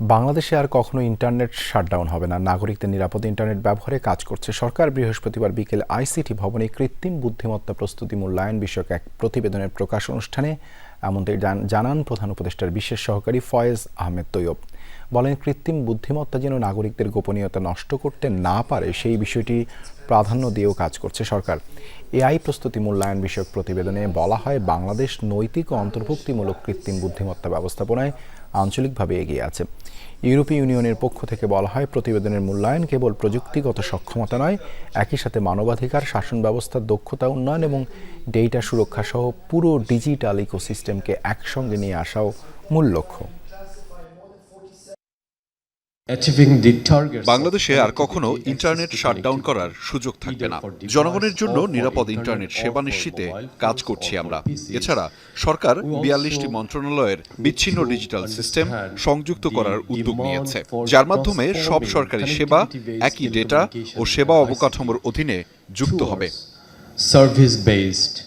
বাংলাদেশে আর কখনো internet shutdown হবে না। নাগরিকদের নিরাপদ ইন্টারনেট ব্যবহারে কাজ করছে সরকার। বৃহস্পতিবার বিকেলে আইসিটি ভবনে কৃত্রিম বুদ্ধিমত্তা প্রস্তুতি মূল্যায়ন বিষয়ক এক প্রতিবেদনের প্রকাশ অনুষ্ঠানে এমনটাই জানান প্রধান উপদেষ্টার বিশেষ সহকারী ফয়েজ আহমেদ তৈয়ব। বলেন, কৃত্রিম বুদ্ধিমত্তা যেন নাগরিকদের গোপনীয়তা নষ্ট করতে না পারে, সেই বিষয়টি প্রাধান্য দিয়েও কাজ করছে সরকার। এআই প্রস্তুতি মূল্যায়ন বিষয়ক প্রতিবেদনে বলা হয়, বাংলাদেশ নৈতিক ও অন্তর্ভুক্তিমূলক কৃত্রিম বুদ্ধিমত্তা ব্যবস্থাপনায় আঞ্চলিকভাবে এগিয়ে আছে। ইউরোপীয় ইউনিয়নের পক্ষ থেকে বলা হয়, প্রতিবেদনের মূল্যায়ন কেবল প্রযুক্তিগত সক্ষমতা নয়, একই সাথে মানবাধিকার, শাসন ব্যবস্থার দক্ষতা উন্নয়ন এবং ডেটা সুরক্ষা সহ পুরো ডিজিটাল ইকোসিস্টেমকে একসঙ্গে নিয়ে আসাও মূল লক্ষ্য। বাংলাদেশে আর কখনো ইন্টারনেট শাটডাউন করার সুযোগ থাকবে না। জনগণের জন্য নিরাপদ ইন্টারনেট সেবা নিশ্চিতে কাজ করছি আমরা। এছাড়া সরকার বিয়াল্লিশটি মন্ত্রণালয়ের বিচ্ছিন্ন ডিজিটাল সিস্টেম সংযুক্ত করার উদ্যোগ নিয়েছে যার মাধ্যমে সব সরকারি সেবা একই ডেটা ও সেবা অবকাঠামোর অধীনে যুক্ত হবে। service based